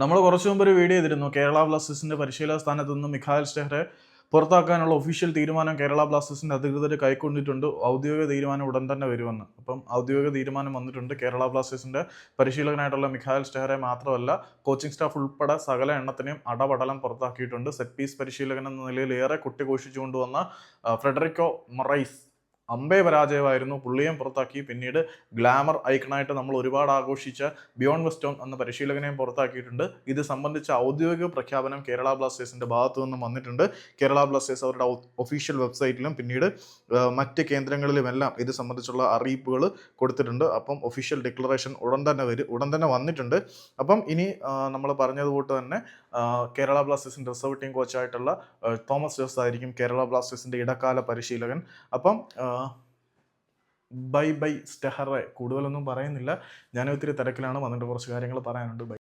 നമ്മൾ കുറച്ചു മുമ്പ് ഒരു വീഡിയോ ചെയ്തിരുന്നു കേരള ബ്ലാസ്റ്റേഴ്സിന്റെ പരിശീലന സ്ഥാനത്ത് നിന്ന് മിഖായൽ സ്റ്റെഹറെ പുറത്താക്കാനുള്ള ഒഫീഷ്യൽ തീരുമാനം കേരള ബ്ലാസ്റ്റേഴ്സിന്റെ അധികൃതർ കൈക്കൊണ്ടിട്ടുണ്ട്. ഔദ്യോഗിക തീരുമാനം ഉടൻ തന്നെ വരുമെന്ന്. അപ്പം ഔദ്യോഗിക തീരുമാനം വന്നിട്ടുണ്ട് കേരള ബ്ലാസ്റ്റേഴ്സിന്റെ പരിശീലകനായിട്ടുള്ള മിഖായൽ സ്റ്റെഹറെ മാത്രമല്ല കോച്ചിങ് സ്റ്റാഫ് ഉൾപ്പെടെ സകല എണ്ണത്തിനെയും അടപടലം പുറത്താക്കിയിട്ടുണ്ട്. സെറ്റ് പീസ് പരിശീലകൻ എന്ന നിലയിൽ ഏറെ കുട്ടിഘോഷിച്ചുകൊണ്ടുവന്ന ഘോഷിച്ചുകൊണ്ടുവന്ന ഫ്രെഡറിക്കോ മൊറൈസ് അമ്പേ പരാജയമായിരുന്നു. പുള്ളിയും പുറത്താക്കി. പിന്നീട് ഗ്ലാമർ ഐക്കണായിട്ട് നമ്മൾ ഒരുപാട് ആഘോഷിച്ച ബിയോൺ വെസ്റ്റോൺ എന്ന പരിശീലകനെയും പുറത്താക്കിയിട്ടുണ്ട്. ഇത് സംബന്ധിച്ച ഔദ്യോഗിക പ്രഖ്യാപനം കേരള ബ്ലാസ്റ്റേഴ്സിന്റെ ഭാഗത്തു നിന്നും വന്നിട്ടുണ്ട്. കേരള ബ്ലാസ്റ്റേഴ്സ് അവരുടെ ഒഫീഷ്യൽ വെബ്സൈറ്റിലും പിന്നീട് മറ്റ് കേന്ദ്രങ്ങളിലുമെല്ലാം ഇത് സംബന്ധിച്ചുള്ള അറിയിപ്പുകൾ കൊടുത്തിട്ടുണ്ട്. അപ്പം ഒഫീഷ്യൽ ഡിക്ലറേഷൻ ഉടൻ തന്നെ വരും ഉടൻ തന്നെ വന്നിട്ടുണ്ട്. അപ്പം ഇനി നമ്മൾ പറഞ്ഞതുപോലെ തന്നെ കേരള ബ്ലാസ്റ്റേഴ്സിന്റെ റിസർവ് ടീം കോച്ചായിട്ടുള്ള തോമസ് ജോസ് ആയിരിക്കും കേരള ബ്ലാസ്റ്റേഴ്സിന്റെ ഇടക്കാല പരിശീലകൻ. അപ്പം ബൈ ബൈ സ്റ്റെഹറെ കൂടുതലൊന്നും പറയുന്നില്ല. ഞാൻ ഒത്തിരി തിരക്കിലാണ് വന്നിട്ട് കുറച്ച് കാര്യങ്ങൾ പറയാനുണ്ട് ബൈ.